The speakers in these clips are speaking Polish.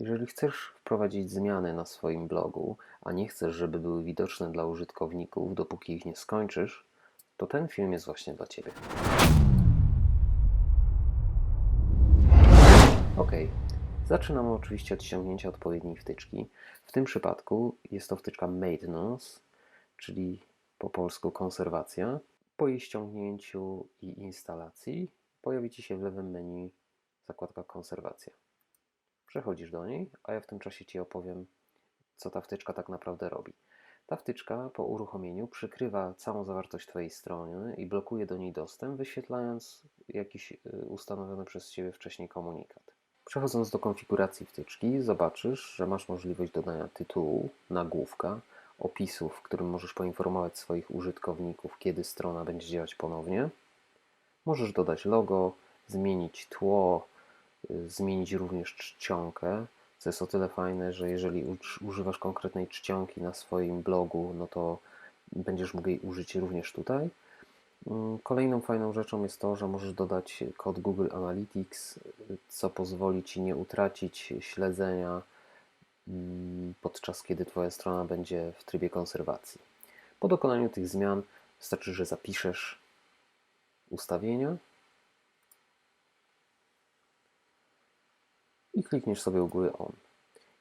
Jeżeli chcesz wprowadzić zmiany na swoim blogu, a nie chcesz, żeby były widoczne dla użytkowników, dopóki ich nie skończysz, to ten film jest właśnie dla Ciebie. Ok, zaczynamy oczywiście od ściągnięcia odpowiedniej wtyczki. W tym przypadku jest to wtyczka Maintenance, czyli po polsku konserwacja. Po jej ściągnięciu i instalacji pojawi Ci się w lewym menu zakładka konserwacja. Przechodzisz do niej, a ja w tym czasie Ci opowiem, co ta wtyczka tak naprawdę robi. Ta wtyczka po uruchomieniu przykrywa całą zawartość Twojej strony i blokuje do niej dostęp, wyświetlając jakiś y, ustanowiony przez Ciebie wcześniej komunikat. Przechodząc do konfiguracji wtyczki, zobaczysz, że masz możliwość dodania tytułu, nagłówka, opisu, w którym możesz poinformować swoich użytkowników, kiedy strona będzie działać ponownie. Możesz dodać logo, zmienić tło, zmienić również czcionkę, co jest o tyle fajne, że jeżeli uż- używasz konkretnej czcionki na swoim blogu, no to będziesz mógł jej użyć również tutaj. Mm, Kolejną fajną rzeczą jest to, że możesz dodać kod Google Analytics, co pozwoli Ci nie utracić śledzenia mm, podczas kiedy Twoja strona będzie w trybie konserwacji. Po dokonaniu tych zmian wystarczy, że zapiszesz ustawienia i klikniesz sobie u góry On.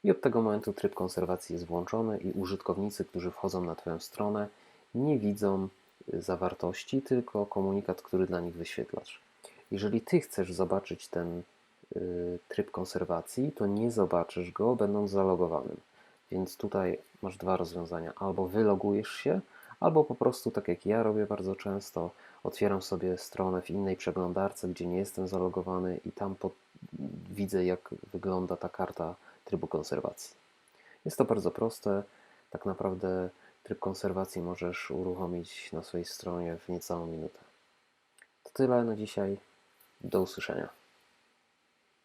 I od tego momentu tryb konserwacji jest włączony i użytkownicy, którzy wchodzą na Twoją stronę, nie widzą y, zawartości, tylko komunikat, który dla nich wyświetlasz. Jeżeli Ty chcesz zobaczyć ten y, tryb konserwacji, to nie zobaczysz go, będąc zalogowanym. Więc tutaj masz dwa rozwiązania: albo wylogujesz się, albo po prostu, tak jak ja robię bardzo często, otwieram sobie stronę w innej przeglądarce, gdzie nie jestem zalogowany i tam pod, widzę, jak wygląda ta karta trybu konserwacji. Jest to bardzo proste. Tak naprawdę tryb konserwacji możesz uruchomić na swojej stronie w niecałą minutę. To tyle na dzisiaj. Do usłyszenia.